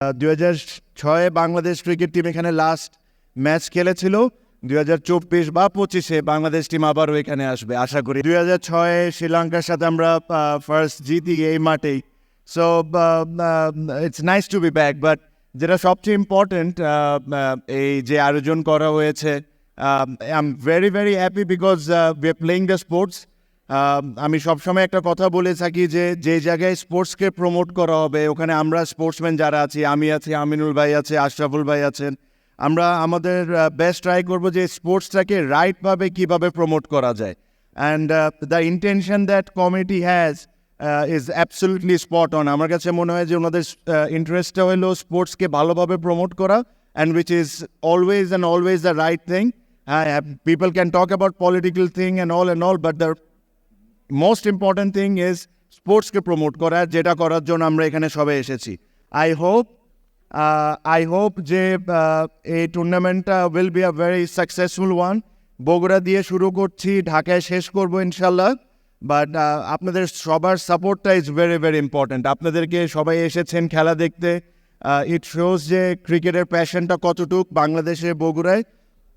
দুই হাজার ছয়ে বাংলাদেশ ক্রিকেট টিম এখানে লাস্ট ম্যাচ খেলেছিল। দুই হাজার চব্বিশ বা পঁচিশে বাংলাদেশ টিম আবারও এখানে আসবে, আশা করি। দুই হাজার ছয়ে শ্রীলঙ্কার সাথে আমরা ফার্স্ট জিতি এই মাঠেই। So it's nice to be back but যেটা সবচেয়ে ইম্পর্টেন্ট এই যে আয়োজন করা হয়েছে I am very very happy because we are playing the sports আমি সবসময় একটা কথা বলে থাকি যে যে জায়গায় স্পোর্টসকে প্রমোট করা হবে, ওখানে আমরা স্পোর্টসম্যান যারা আছি, আমি আছি, আমিনুল ভাই আছে, আশরাফুল ভাই আছেন, আমরা আমাদের বেস্ট ট্রাই করব যে স্পোর্টসটাকে রাইটভাবে কীভাবে প্রমোট করা যায়। And the intention that committee has is absolutely spot on আমার কাছে মনে হয় যে ওনাদের ইন্টারেস্টটা হলো স্পোর্টসকে ভালোভাবে প্রমোট করা and which is always and always the right thing হ্যাঁ people can talk about political thing and all and all but the most important thing is স্পোর্টসকে promote করা, যেটা করার জন্য আমরা এখানে সবাই এসেছি। আই হোপ আই হোপ যে এই টুর্নামেন্টটা will be a very successful one Bogura দিয়ে শুরু করছি, ঢাকায় শেষ করব ইনশাল্লাহ বাট আপনাদের সবার সাপোর্টটা ইজ ভেরি ভেরি ইম্পর্ট্যান্ট আপনাদেরকে সবাই এসেছেন খেলা দেখতে। ইট শোজ যে ক্রিকেটের প্যাশনটা কতটুক বাংলাদেশে, বগুড়ায়।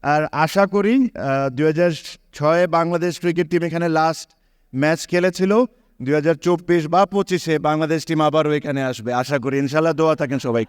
আর আশা করি দু হাজার ছয়ে বাংলাদেশ ক্রিকেট টিম এখানে লাস্ট ম্যাচ খেলেছিল। দুই হাজার চব্বিশ বা পঁচিশে বাংলাদেশ টিম আবারও এখানে আসবে। আশা করি ইনশাল্লাহ দোয়া থাকেন সবাই